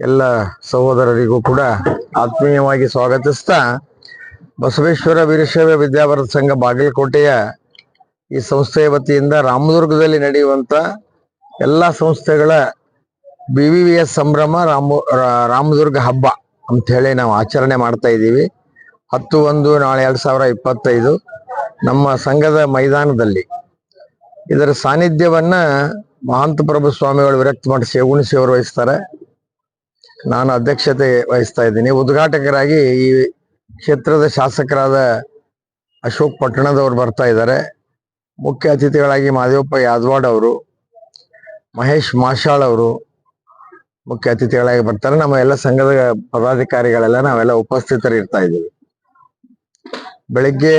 ಎಲ್ಲ ಸಹೋದರರಿಗೂ ಕೂಡ ಆತ್ಮೀಯವಾಗಿ ಸ್ವಾಗತಿಸ್ತಾ ಬಸವೇಶ್ವರ ವೀರಶೈವ ವಿದ್ಯಾವರ್ಧ ಸಂಘ ಬಾಗಲಕೋಟೆಯ ಈ ಸಂಸ್ಥೆಯ ವತಿಯಿಂದ ರಾಮದುರ್ಗದಲ್ಲಿ ನಡೆಯುವಂತ ಎಲ್ಲ ಸಂಸ್ಥೆಗಳ ಬಿ ವಿ ವಿ ಎಸ್ ಸಂಭ್ರಮ ರಾಮದುರ್ಗ ಹಬ್ಬ ಅಂತ ಹೇಳಿ ನಾವು ಆಚರಣೆ ಮಾಡ್ತಾ ಇದ್ದೀವಿ. ಹತ್ತು ಒಂದು, ನಾಳೆ ಎರಡು ಸಾವಿರ ಇಪ್ಪತ್ತೈದು ನಮ್ಮ ಸಂಘದ ಮೈದಾನದಲ್ಲಿ. ಇದರ ಸಾನ್ನಿಧ್ಯವನ್ನ ಮಹಾಂತ ಪ್ರಭು ಸ್ವಾಮಿಗಳು ವಿರಕ್ತ ಮಠ ಸೇಗುಣಿಸಿ ಅವರು ವಹಿಸ್ತಾರೆ. ನಾನು ಅಧ್ಯಕ್ಷತೆ ವಹಿಸ್ತಾ ಇದ್ದೀನಿ. ಉದ್ಘಾಟಕರಾಗಿ ಈ ಕ್ಷೇತ್ರದ ಶಾಸಕರಾದ ಅಶೋಕ್ ಪಟ್ಟಣದವರು ಬರ್ತಾ ಇದ್ದಾರೆ. ಮುಖ್ಯ ಅತಿಥಿಗಳಾಗಿ ಮಾದೇವಪ್ಪ ಯಾದವಾಡ್ ಅವರು, ಮಹೇಶ್ ಮಾಷಾಳ್ ಅವರು ಮುಖ್ಯ ಅತಿಥಿಗಳಾಗಿ ಬರ್ತಾರೆ. ನಮ್ಮ ಎಲ್ಲ ಸಂಘದ ಪದಾಧಿಕಾರಿಗಳೆಲ್ಲ ನಾವೆಲ್ಲ ಉಪಸ್ಥಿತರು ಇರ್ತಾ ಇದ್ದೀವಿ. ಬೆಳಿಗ್ಗೆ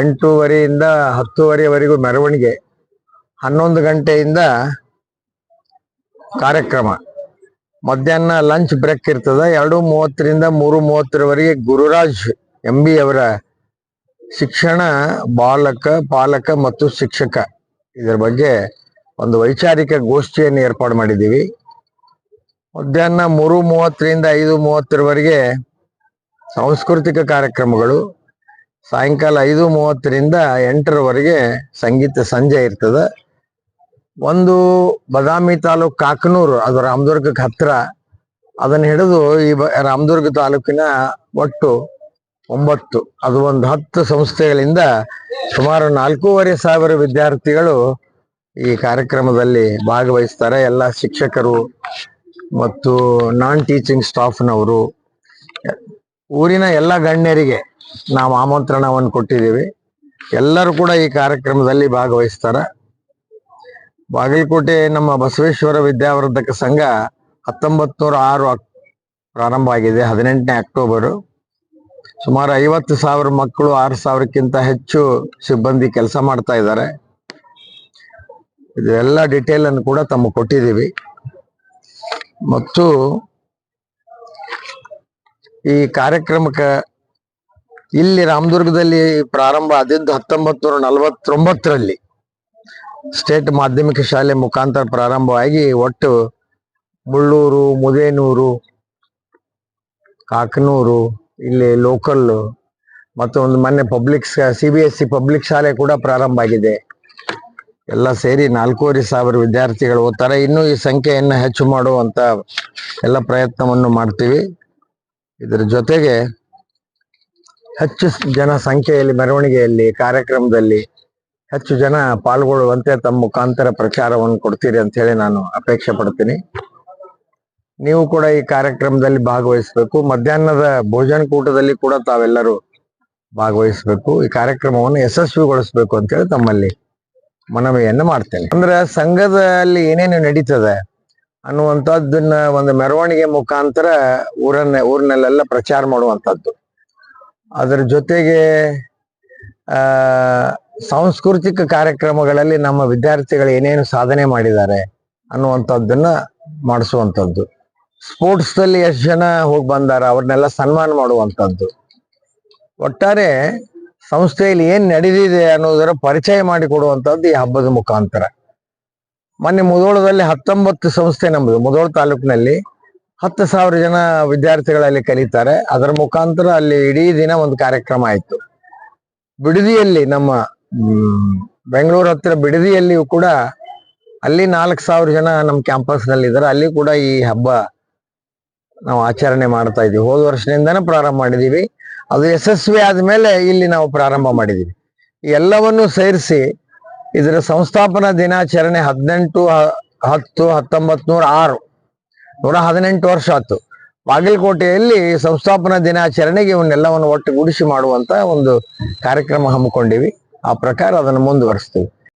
ಎಂಟೂವರೆಯಿಂದ ಹತ್ತುವರೆವರೆಗೂ ಮೆರವಣಿಗೆ ಹನ್ನೊಂದು ಗಂಟೆಯಿಂದ ಕಾರ್ಯಕ್ರಮ. ಮಧ್ಯಾಹ್ನ ಲಂಚ್ ಬ್ರೇಕ್ ಇರ್ತದೆ. ಎರಡು ಮೂವತ್ತರಿಂದ ಮೂರು ಮೂವತ್ತರವರೆಗೆ ಗುರುರಾಜ್ ಎಂ ಬಿ ಅವರ ಶಿಕ್ಷಣ ಬಾಲಕ, ಪಾಲಕ ಮತ್ತು ಶಿಕ್ಷಕ. ಇದರ ಬಗ್ಗೆ ಒಂದು ವೈಚಾರಿಕ ಗೋಷ್ಠಿಯನ್ನು ಏರ್ಪಾಡು ಮಾಡಿದ್ದೀವಿ. ಮಧ್ಯಾಹ್ನ ಮೂರು ಮೂವತ್ತರಿಂದ ಐದು ಮೂವತ್ತರವರೆಗೆ ಸಾಂಸ್ಕೃತಿಕ ಕಾರ್ಯಕ್ರಮಗಳು. ಸಾಯಂಕಾಲ ಐದು ಮೂವತ್ತರಿಂದ ಎಂಟರವರೆಗೆ ಸಂಗೀತ ಸಂಜೆ ಇರ್ತದೆ. ಒಂದು ಬದಾಮಿ ತಾಲೂಕ್ ಕಾಕನೂರು, ಅದು ರಾಮದುರ್ಗಕ್ಕೆ ಹತ್ರ, ಅದನ್ನ ಹಿಡಿದು ಈ ರಾಮದುರ್ಗ ತಾಲೂಕಿನ ಒಟ್ಟು ಒಂಬತ್ತು. ಅದು ಒಂದು ಹತ್ತು ಸಂಸ್ಥೆಗಳಿಂದ ಸುಮಾರು ನಾಲ್ಕೂವರೆ ಸಾವಿರ ವಿದ್ಯಾರ್ಥಿಗಳು ಈ ಕಾರ್ಯಕ್ರಮದಲ್ಲಿ ಭಾಗವಹಿಸ್ತಾರೆ. ಎಲ್ಲ ಶಿಕ್ಷಕರು ಮತ್ತು ನಾನ್ ಟೀಚಿಂಗ್ ಸ್ಟಾಫ್ನವರು ಊರಿನ ಎಲ್ಲ ಗಣ್ಯರಿಗೆ ನಾವು ಆಮಂತ್ರಣವನ್ನು ಕೊಟ್ಟಿದ್ದೀವಿ. ಎಲ್ಲರೂ ಕೂಡ ಈ ಕಾರ್ಯಕ್ರಮದಲ್ಲಿ ಭಾಗವಹಿಸ್ತಾರೆ. ಬಾಗಲಕೋಟೆ ನಮ್ಮ ಬಸವೇಶ್ವರ ವಿದ್ಯಾವರ್ಧಕ ಸಂಘ ಹತ್ತೊಂಬತ್ ನೂರ ಆರು ಪ್ರಾರಂಭ ಆಗಿದೆ, ಹದಿನೆಂಟನೇ ಅಕ್ಟೋಬರ್. ಸುಮಾರು ಐವತ್ತು ಸಾವಿರ ಮಕ್ಕಳು ಆರು ಸಾವಿರಕ್ಕಿಂತ ಹೆಚ್ಚು ಸಿಬ್ಬಂದಿ ಕೆಲಸ ಮಾಡ್ತಾ ಇದ್ದಾರೆ. ಇದೆಲ್ಲ ಡಿಟೇಲ್ ಅನ್ನು ಕೂಡ ತಮ್ಮ ಕೊಟ್ಟಿದ್ದೀವಿ. ಮತ್ತು ಈ ಕಾರ್ಯಕ್ರಮಕ್ಕೆ ಇಲ್ಲಿ ರಾಮದುರ್ಗದಲ್ಲಿ ಪ್ರಾರಂಭ ಆದಿದ್ದು ಹತ್ತೊಂಬತ್ತು ನೂರ ನಲವತ್ತೊಂಬತ್ತರಲ್ಲಿ. ಸ್ಟೇಟ್ ಮಾಧ್ಯಮಿಕ ಶಾಲೆ ಮುಖಾಂತರ ಪ್ರಾರಂಭವಾಗಿ ಒಟ್ಟು ಮುಳ್ಳೂರು, ಮುದೇನೂರು, ಕಾಕನೂರು, ಇಲ್ಲಿ ಲೋಕಲ್ ಮತ್ತು ಒಂದು ಮೊನ್ನೆ public C B S C public ಶಾಲೆ ಕೂಡ ಪ್ರಾರಂಭ ಆಗಿದೆ. ಎಲ್ಲ ಸೇರಿ ನಾಲ್ಕೂವರೆ ಸಾವಿರ ವಿದ್ಯಾರ್ಥಿಗಳು ಓದ್ತಾರೆ. ಇನ್ನೂ ಈ ಸಂಖ್ಯೆಯನ್ನು ಹೆಚ್ಚು ಮಾಡುವಂತ ಎಲ್ಲ ಪ್ರಯತ್ನವನ್ನು ಮಾಡ್ತೀವಿ. ಇದರ ಜೊತೆಗೆ ಹೆಚ್ಚು ಜನ ಸಂಖ್ಯೆಯಲ್ಲಿ ಮೆರವಣಿಗೆಯಲ್ಲಿ, ಕಾರ್ಯಕ್ರಮದಲ್ಲಿ ಹೆಚ್ಚು ಜನ ಪಾಲ್ಗೊಳ್ಳುವಂತೆ ತಮ್ಮ ಮುಖಾಂತರ ಪ್ರಚಾರವನ್ನು ಕೊಡ್ತೀರಿ ಅಂತ ಹೇಳಿ ನಾನು ಅಪೇಕ್ಷೆ ಪಡ್ತೀನಿ. ನೀವು ಕೂಡ ಈ ಕಾರ್ಯಕ್ರಮದಲ್ಲಿ ಭಾಗವಹಿಸಬೇಕು. ಮಧ್ಯಾಹ್ನದ ಭೋಜನ ಕೂಟದಲ್ಲಿ ಕೂಡ ತಾವೆಲ್ಲರೂ ಭಾಗವಹಿಸಬೇಕು. ಈ ಕಾರ್ಯಕ್ರಮವನ್ನು ಯಶಸ್ವಿಗೊಳಿಸಬೇಕು ಅಂತ ಹೇಳಿ ತಮ್ಮಲ್ಲಿ ಮನವಿಯನ್ನು ಮಾಡ್ತೇನೆ. ಅಂದ್ರೆ ಸಂಘದಲ್ಲಿ ಏನೇನು ನಡೀತದೆ ಅನ್ನುವಂಥದ್ದನ್ನ ಒಂದು ಮೆರವಣಿಗೆ ಮುಖಾಂತರ ಊರನ್ನ, ಊರಿನಲ್ಲೆಲ್ಲ ಪ್ರಚಾರ ಮಾಡುವಂಥದ್ದು. ಅದರ ಜೊತೆಗೆ ಸಾಂಸ್ಕೃತಿಕ ಕಾರ್ಯಕ್ರಮಗಳಲ್ಲಿ ನಮ್ಮ ವಿದ್ಯಾರ್ಥಿಗಳು ಏನೇನು ಸಾಧನೆ ಮಾಡಿದ್ದಾರೆ ಅನ್ನುವಂಥದ್ದನ್ನ ಮಾಡಿಸುವಂಥದ್ದು. ಸ್ಪೋರ್ಟ್ಸ್ ದಲ್ಲಿ ಎಷ್ಟು ಜನ ಹೋಗಿ ಬಂದಾರ ಅವ್ರನ್ನೆಲ್ಲ ಸನ್ಮಾನ ಮಾಡುವಂಥದ್ದು. ಒಟ್ಟಾರೆ ಸಂಸ್ಥೆಯಲ್ಲಿ ಏನ್ ನಡೆದಿದೆ ಅನ್ನೋದರ ಪರಿಚಯ ಮಾಡಿಕೊಡುವಂಥದ್ದು ಈ ಹಬ್ಬದ ಮುಖಾಂತರ. ಮೊನ್ನೆ ಮುದೋಳದಲ್ಲಿ ಹತ್ತೊಂಬತ್ತು ಸಂಸ್ಥೆ ನಮ್ಮದು ಮುದೋಳ ತಾಲೂಕಿನಲ್ಲಿ ಹತ್ತು ಸಾವಿರ ಜನ ವಿದ್ಯಾರ್ಥಿಗಳಲ್ಲಿ ಕಲಿತಾರೆ. ಅದರ ಮುಖಾಂತರ ಅಲ್ಲಿ ಇಡೀ ದಿನ ಒಂದು ಕಾರ್ಯಕ್ರಮ ಆಯ್ತು. ಬಿಡದಿಯಲ್ಲಿ ನಮ್ಮ ಬೆಂಗಳೂರು ಹತ್ತಿರ ಬಿಡದಿಯಲ್ಲಿಯೂ ಕೂಡ ಅಲ್ಲಿ ನಾಲ್ಕು ಸಾವಿರ ಜನ ನಮ್ಮ ಕ್ಯಾಂಪಸ್ನಲ್ಲಿ ಇದ್ದಾರೆ ಅಲ್ಲಿ ಕೂಡ ಈ ಹಬ್ಬ ನಾವು ಆಚರಣೆ ಮಾಡ್ತಾ ಇದೀವಿ ಹೋದ ವರ್ಷದಿಂದನೇ ಪ್ರಾರಂಭ ಮಾಡಿದೀವಿ ಅದು ಯಶಸ್ವಿ ಆದ್ಮೇಲೆ ಇಲ್ಲಿ ನಾವು ಪ್ರಾರಂಭ ಮಾಡಿದೀವಿ ಎಲ್ಲವನ್ನು ಸೇರಿಸಿ ಇದರ ಸಂಸ್ಥಾಪನಾ ದಿನಾಚರಣೆ ಹದಿನೆಂಟು ಹತ್ತು ಹತ್ತೊಂಬತ್ ನೂರ ಆರು, ನೂರ ಹದಿನೆಂಟು ವರ್ಷ ಆಯ್ತು. ಬಾಗಲಕೋಟೆಯಲ್ಲಿ ಸಂಸ್ಥಾಪನಾ ದಿನಾಚರಣೆಗೆ ಇವನ್ನೆಲ್ಲವನ್ನು ಒಟ್ಟುಗೂಡಿಸಿ ಮಾಡುವಂತ ಒಂದು ಕಾರ್ಯಕ್ರಮ ಹಮ್ಮಿಕೊಂಡಿವಿ. ಆ ಪ್ರಕಾರ ಅದನ್ನು ಮುಂದುವರಿಸ್ತೀವಿ.